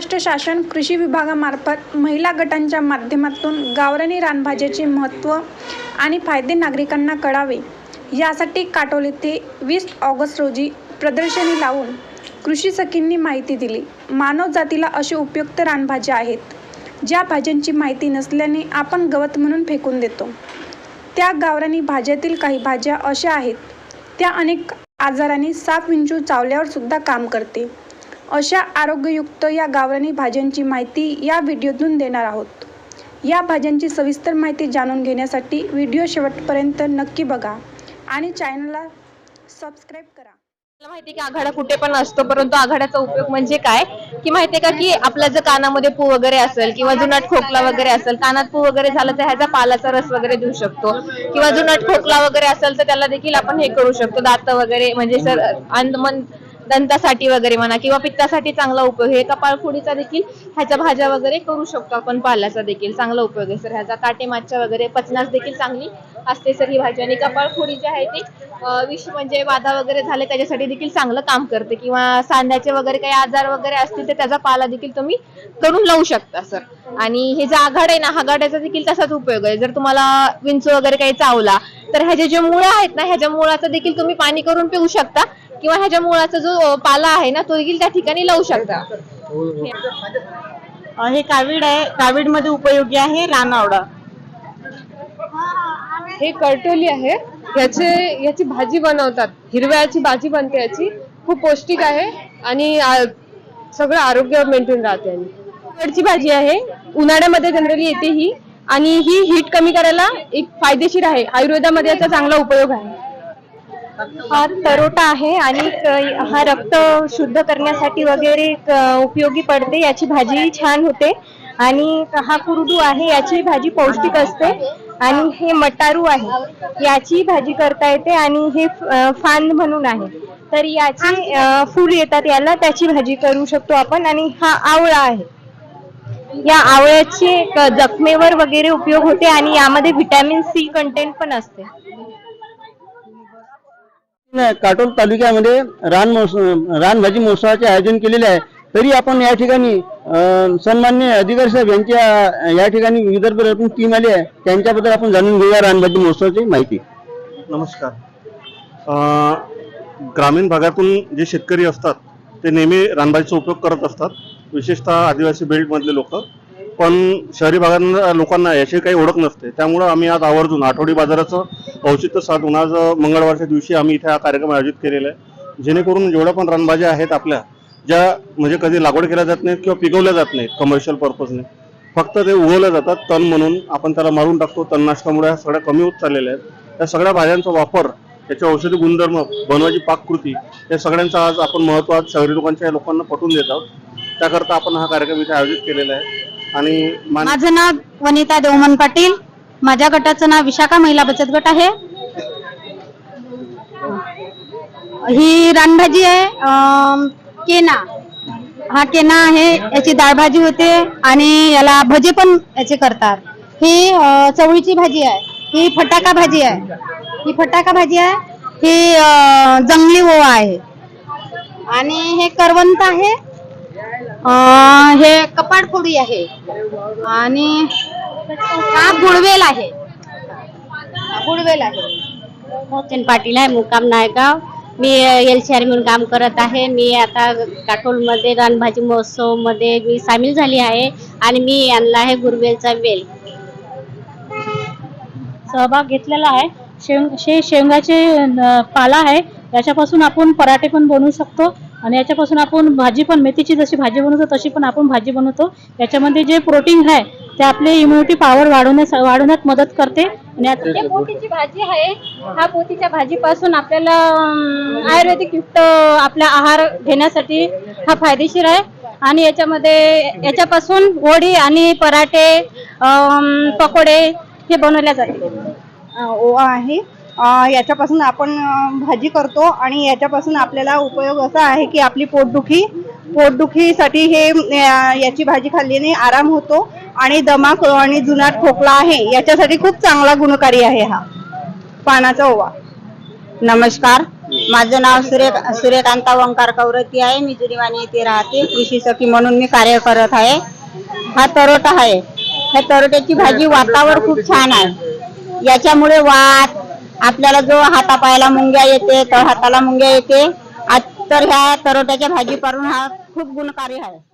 महाराष्ट्र शासन कृषी विभागामार्फत महिला गटांच्या माध्यमातून गावरानी रानभाज्याचे महत्त्व आणि फायदे नागरिकांना कळावे. यासाठी काटोल ते वीस ऑगस्ट रोजी प्रदर्शनी लावून कृषी सखींनी माहिती दिली. मानव जातीला असे उपयुक्त रानभाज्या आहेत. ज्या भाज्यांची माहिती नसल्याने आपण गवत म्हणून फेकून देतो. त्या गावरानी भाज्यातील काही भाज्या अशा आहेत. त्या अनेक आजारांनी साप विंचू चावल्यावर सुद्धा काम करते. अशा आरोग्ययुक्त या गावरानी भाज्यांची माहिती या व्हिडिओतून देणार आहोत. या भाज्यांची सविस्तर माहिती जाणून घेण्यासाठी व्हिडिओ शेवटपर्यंत नक्की बघा आणि चॅनलला सबस्क्राईब करा. मला माहिती की आघाडा कुठे पण असतो परंतु आघाड्याचा उपयोग म्हणजे काय? की माहितीये का की आपल्या जर कानामध्ये पू वगैरे असेल किंवा जुनाट खोकला वगैरे असेल कानात पू वगैरे झालं तर ह्याचा पालाचा रस वगैरे देऊ शकतो. किंवा जुनाट खोकला वगैरे असेल तर त्याला देखील आपण हे करू शकतो दात वगैरे म्हणजे सर अंदमन दंतासाठी वगैरे म्हणा किंवा पित्तासाठी चांगला उपयोग आहे कपाळफोडीचा देखील ह्याच्या भाज्या वगैरे करू शकतो आपण पाल्याचा देखील चांगला उपयोग आहे सर. ह्याचा काटे मागच्या वगैरे पचनास देखील चांगली असते सर ही भाजी. आणि कपाळफोडी जी आहे ती विष म्हणजे वादा वगैरे झाले त्याच्यासाठी देखील चांगलं काम करते. किंवा सांध्याचे वगैरे काही आजार वगैरे असतील तर त्याचा पाला देखील तुम्ही करून लावू शकता सर. आणि हे जे आघाड आहे ना आघाड्याचा देखील तसाच उपयोग आहे. जर तुम्हाला विंचू वगैरे काही चावला तर ह्याचे जे मुळं आहेत ना ह्याच्या मुळाचं देखील तुम्ही पाणी करून पिऊ शकता. किंवा ह्याच्या मुळाचा जो पाला आहे ना तो देखील त्या ठिकाणी लावू शकता. हे कावीड आहे कावीडमध्ये उपयोगी आहे रानआवडा हे करटोली आहे. याचे याची भाजी बनवतात. हिरव्याची भाजी बनते याची. खूप पौष्टिक आहे आणि सगळं आरोग्य मेंटेन राहते आणि. कडची भाजी आहे. उन्हाळ्यामध्ये जनरली येते ही. आणि ही हीट कमी करायला एक फायदेशीर आहे. आयुर्वेदामध्ये याचा चांगला उपयोग आहे. हा तरोटा आहे आणि हा रक्त शुद्ध करण्यासाठी वगैरे उपयोगी पडते याची भाजी छान होते. आणि हा कुरडू आहे याची भाजी पौष्टिक असते. आणि हे मटारू आहे याची भाजी करता येते आणि हे फांद म्हणून आहे. तर याची फूल येतात याला त्याची भाजी करू शकतो आपण. आणि हा आवळा आहे. या आवळ्याचे जखमेवर वगैरे उपयोग होते आणि यामध्ये व्हिटॅमिन सी कंटेंट पण असते. काटोल तालुक्यामध्ये रान महोत्सव रानभाजी महोत्सवाचे आयोजन केलेले आहे. तरी आपण या ठिकाणी सन्मान्य अधिकारी साहेब यांच्या या ठिकाणी विदर्भ टीम आली आहे. त्यांच्याबद्दल आपण जाणून घेऊया रानभाजी महोत्सवाची माहिती. नमस्कार. ग्रामीण भागातून जे शेतकरी असतात ते नेहमी रानभाजीचा उपयोग करत असतात. विशेषतः आदिवासी बेल्टमधले लोक. पण शहरी भागात लोकांना याची काही ओळख नसते. त्यामुळं आम्ही आज आवर्जून आठवडी बाजाराचं औचित्य साधून आज मंगळवारच्या दिवशी आम्ही इथे हा कार्यक्रम आयोजित केलेला आहे. जेणेकरून जेवढ्या पण रानभाज्या आहेत आपल्या ज्या म्हणजे कधी लागवड केल्या जात नाहीत किंवा पिकवल्या जात नाहीत कमर्शियल पर्पजने फक्त ते उगवल्या जातात तण म्हणून आपण त्याला मारून टाकतो. तणनाशकामुळे ह्या सगळ्या कमी होत चाललेल्या आहेत. त्या सगळ्या भाज्यांचा वापर त्याचे औषधी गुणधर्म बनवायची पाककृती या सगळ्यांचा आज आपण महत्त्व आज शहरी लोकांच्या लोकांना पटवून देत आहोत. त्याकरता आपण हा कार्यक्रम इथे आयोजित केलेला आहे. आणि माझं नाव वनिता देवमन पाटील. माझ्या गटाचं नाव विशाखा महिला बचत गट आहे. ही रानभाजी आहे केना. हा केना आहे याची डाळ भाजी होते आणि याला भजे पण याचे करतात. ही चवळीची भाजी आहे. ही फटाका भाजी आहे. ही फटाका भाजी आहे. ही जंगली ओवा आहे. आणि हे करवंत आहे. हे कपाटफोडी आहे. आणि हा गुळवेल आहे? गुळवेल आहे. मोहसेन पाटील आहे मुक्काम नायगाव. मी एल सी आर म्हणून काम करत आहे. मी आता काटोलमध्ये रानभाजी महोत्सवमध्ये मी सामील झाली आहे आणि मी आणला आहे गुरवेलचा वेल. सहभाग घेतलेला आहे. शेंग शे शेंगाचे पाला आहे. याच्यापासून आपण पराठे पण बनवू शकतो आणि याच्यापासून आपण भाजी पण मेथीची जशी भाजी बनवतो तशी पण आपण भाजी बनवतो. याच्यामध्ये जे प्रोटीन आहे ते आपले इम्युनिटी पॉवर वाढवण्यास वाढवण्यात मदत करते. आणि हे पोतीची भाजी आहे. ह्या पोतीच्या भाजीपासून आपल्याला अं, आयुर्वेदिक युक्त आपला आहार घेण्यासाठी हा फायदेशीर आहे. आणि याच्यामध्ये याच्यापासून वडी आणि पराठे अं, पकोडे हे बनवल्या जाते. ओवा आहे. अ, याच्यापासून आपण अ, भाजी करतो. आणि याच्यापासून आपल्याला उपयोग असा आहे की आपली पोटदुखी पोटदुखीसाठी हे अ, याची भाजी खाल्ल्याने आराम होतो. आणि दमा आणि जुनाट खोकला आहे याच्यासाठी खूप चांगला गुणकारी आहे हा. पानाचा ओवा. नमस्कार. माझं नाव सूर्य सूर्यकांता ओंकार कौरती आहे. मी जुनीवाणी येथे राहते. कृषी सखी म्हणून मी कार्य करत आहे. हा तरोटा आहे. ह्या तरोट्याची भाजी वातावर खूप छान आहे. याच्यामुळे वात आपल्याला जो हातापायाला मुंग्या येते तर हाताला मुंग्या येते आ- तर ह्या तरोट्याच्या भाजीपासून हा खूप गुणकारी आहे.